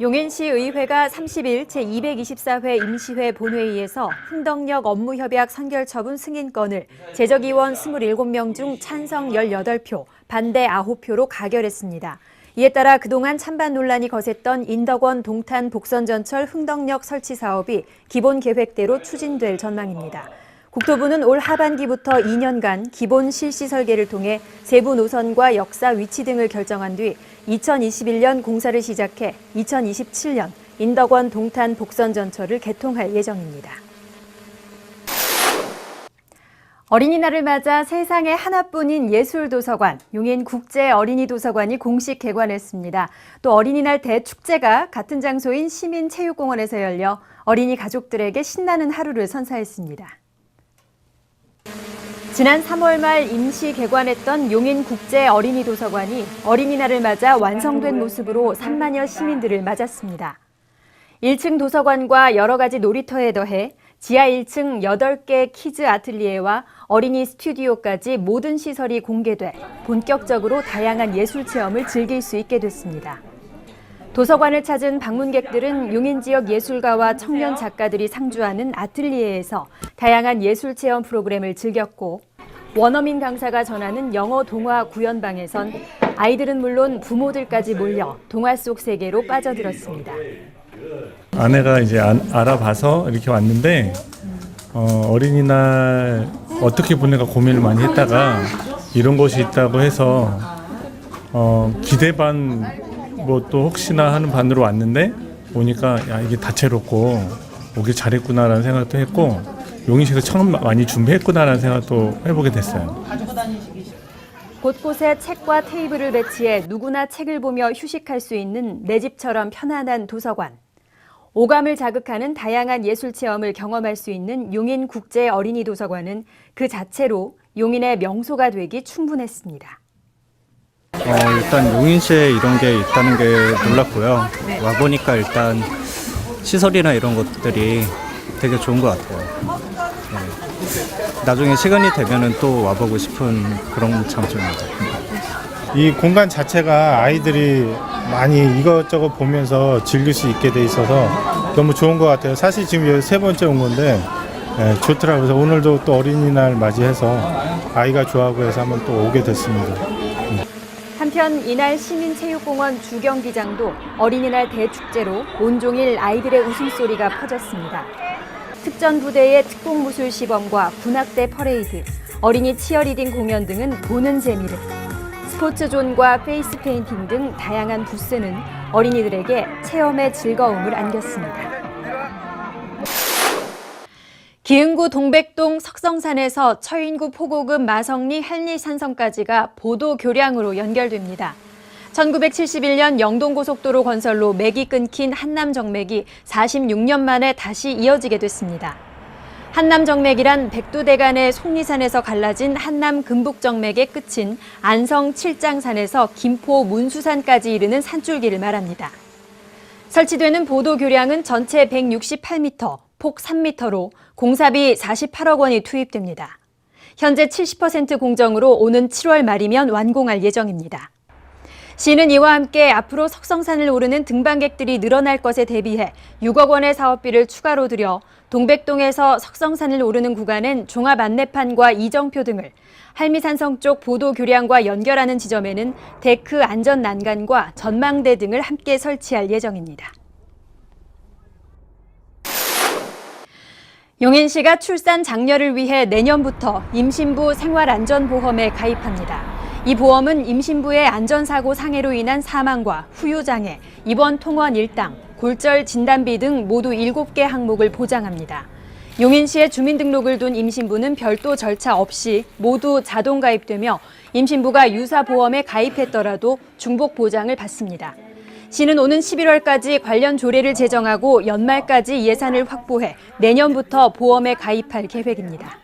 용인시 의회가 30일 제224회 임시회 본회의에서 흥덕역 업무협약 선결 처분 승인건을 제적의원 27명 중 찬성 18표, 반대 9표로 가결했습니다. 이에 따라 그동안 찬반 논란이 거셌던 인덕원 동탄 복선전철 흥덕역 설치 사업이 기본 계획대로 추진될 전망입니다. 국토부는 올 하반기부터 2년간 기본 실시 설계를 통해 세부 노선과 역사 위치 등을 결정한 뒤 2021년 공사를 시작해 2027년 인덕원 동탄 복선 전철을 개통할 예정입니다. 어린이날을 맞아 세상에 하나뿐인 예술도서관, 용인 국제 어린이 도서관이 공식 개관했습니다. 또 어린이날 대축제가 같은 장소인 시민체육공원에서 열려 어린이 가족들에게 신나는 하루를 선사했습니다. 지난 3월 말 임시 개관했던 용인 국제 어린이 도서관이 어린이날을 맞아 완성된 모습으로 3만여 시민들을 맞았습니다. 1층 도서관과 여러 가지 놀이터에 더해 지하 1층 8개 키즈 아틀리에와 어린이 스튜디오까지 모든 시설이 공개돼 본격적으로 다양한 예술 체험을 즐길 수 있게 됐습니다. 도서관을 찾은 방문객들은 용인 지역 예술가와 청년 작가들이 상주하는 아틀리에에서 다양한 예술 체험 프로그램을 즐겼고 원어민 강사가 전하는 영어 동화 구연방에선 아이들은 물론 부모들까지 몰려 동화 속 세계로 빠져들었습니다. 아내가 이제 안- 알아봐서 이렇게 왔는데 어, 어린이날 어떻게 보낼까 고민을 많이 했다가 이런 곳이 있다고 해서 어, 기대 반 뭐 또 혹시나 하는 반으로 왔는데 오니까 야 이게 다채롭고 오길 잘했구나라는 생각도 했고 용인시에서 처음 많이 준비했구나라는 생각도 해보게 됐어요. 곳곳에 책과 테이블을 배치해 누구나 책을 보며 휴식할 수 있는 내 집처럼 편안한 도서관. 오감을 자극하는 다양한 예술 체험을 경험할 수 있는 용인 국제 어린이 도서관은 그 자체로 용인의 명소가 되기 충분했습니다. 어, 일단 용인시에 이런 게 있다는 게 놀랐고요. 와 보니까 일단 시설이나 이런 것들이 되게 좋은 것 같아요. 네. 나중에 시간이 되면은 또 와보고 싶은 그런 장점입니다. 이 공간 자체가 아이들이 많이 이것저것 보면서 즐길 수 있게 돼 있어서 너무 좋은 것 같아요. 사실 지금 여기 세 번째 온 건데 예, 좋더라고요. 그래서 오늘도 또 어린이날 맞이해서 아이가 좋아하고 해서 한번 또 오게 됐습니다. 한편 이날 시민체육공원 주경기장도 어린이날 대축제로 온종일 아이들의 웃음소리가 퍼졌습니다. 특전 부대의 특공무술 시범과 군악대 퍼레이드, 어린이 치어리딩 공연 등은 보는 재미를, 스포츠존과 페이스 페인팅 등 다양한 부스는 어린이들에게 체험의 즐거움을 안겼습니다. 기흥구 동백동 석성산에서 처인구 포고금 마성리 한리산성까지가 보도 교량으로 연결됩니다. 1971년 영동고속도로 건설로 맥이 끊긴 한남정맥이 46년 만에 다시 이어지게 됐습니다. 한남정맥이란 백두대간의 속리산에서 갈라진 한남 금북정맥의 끝인 안성 칠장산에서 김포 문수산까지 이르는 산줄기를 말합니다. 설치되는 보도 교량은 전체 168m, 폭 3m로 공사비 48억 원이 투입됩니다. 현재 70% 공정으로 오는 7월 말이면 완공할 예정입니다. 시는 이와 함께 앞으로 석성산을 오르는 등반객들이 늘어날 것에 대비해 6억 원의 사업비를 추가로 들여 동백동에서 석성산을 오르는 구간엔 종합 안내판과 이정표 등을 할미산성 쪽 보도 교량과 연결하는 지점에는 데크 안전 난간과 전망대 등을 함께 설치할 예정입니다. 용인시가 출산 장려를 위해 내년부터 임신부 생활안전보험에 가입합니다. 이 보험은 임신부의 안전사고 상해로 인한 사망과 후유장애, 입원 통원 일당, 골절 진단비 등 모두 7개 항목을 보장합니다. 용인시에 주민등록을 둔 임신부는 별도 절차 없이 모두 자동 가입되며 임신부가 유사 보험에 가입했더라도 중복 보장을 받습니다. 시는 오는 11월까지 관련 조례를 제정하고 연말까지 예산을 확보해 내년부터 보험에 가입할 계획입니다.